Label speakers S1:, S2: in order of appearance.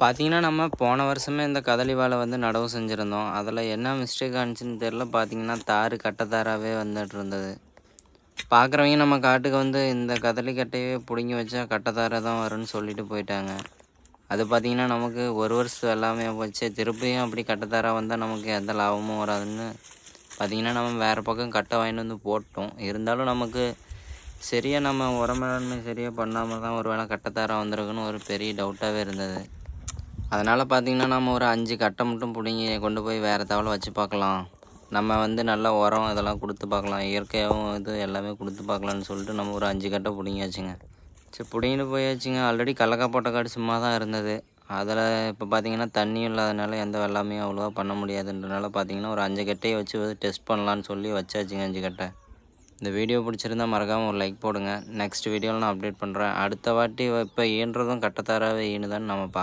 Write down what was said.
S1: பார்த்தீங்கன்னா நம்ம போன வருஷமே இந்த கதளி வேலை வந்து நடவு செஞ்சுருந்தோம். அதில் என்ன மிஸ்டேக் ஆனிச்சுன்னு தெரில பார்த்தீங்கன்னா தார் கட்டத்தாராகவே வந்துட்டு இருந்தது. பார்க்குறவங்க நம்ம காட்டுக்கு வந்து இந்த கதலி கட்டையே பிடுங்கி வச்சா கட்டத்தாரை தான் வரும்னு சொல்லிட்டு போயிட்டாங்க. அது பார்த்திங்கன்னா நமக்கு ஒரு வருஷம் எல்லாமே போச்சு. திருப்பியும் அப்படி கட்டத்தாராக வந்தால் நமக்கு எந்த லாபமும் வராதுன்னு பார்த்திங்கன்னா நம்ம வேறு பக்கம் கட்டை வாங்கிட்டு வந்து போட்டோம். இருந்தாலும் நமக்கு சரியாக நம்ம உரமேலாண்மை சரியாக பண்ணாமல் தான் ஒரு வேளை கட்டத்தாராக வந்திருக்குன்னு ஒரு பெரிய டவுட்டாகவே இருந்தது. அதனால் பார்த்திங்கன்னா நம்ம ஒரு அஞ்சு கட்டை மட்டும் பிடிங்கி கொண்டு போய் வேறு தவளை வச்சு பார்க்கலாம். நம்ம வந்து நல்லா உரம் இதெல்லாம் கொடுத்து பார்க்கலாம். இயற்கையாகவும் இது எல்லாமே கொடுத்து பார்க்கலான்னு சொல்லிட்டு நம்ம ஒரு அஞ்சு கட்டை பிடிங்கியாச்சுங்க. சரி பிடிங்கிட்டு போயாச்சுங்க. ஆல்ரெடி கடலக்கா போட்ட காடு சும்மா தான் இருந்தது. அதில் இப்போ பார்த்தீங்கன்னா தண்ணியும் இல்லாதனால எந்த வெள்ளாமையும் அவ்வளோவா பண்ண முடியாதுன்றனால பார்த்தீங்கன்னா ஒரு அஞ்சு கட்டையை வச்சு டெஸ்ட் பண்ணலான்னு சொல்லி வச்சாச்சுங்க அஞ்சு கட்டை. இந்த வீடியோ பிடிச்சிருந்தா மறக்காமல் ஒரு லைக் போடுங்க. நெக்ஸ்ட் வீடியோவில் நான் அப்டேட் பண்ணுறேன் அடுத்த வாட்டி இப்போ ஈன்றதும் கட்டத்தாராகவே ஈனுதான்னு நம்ம பா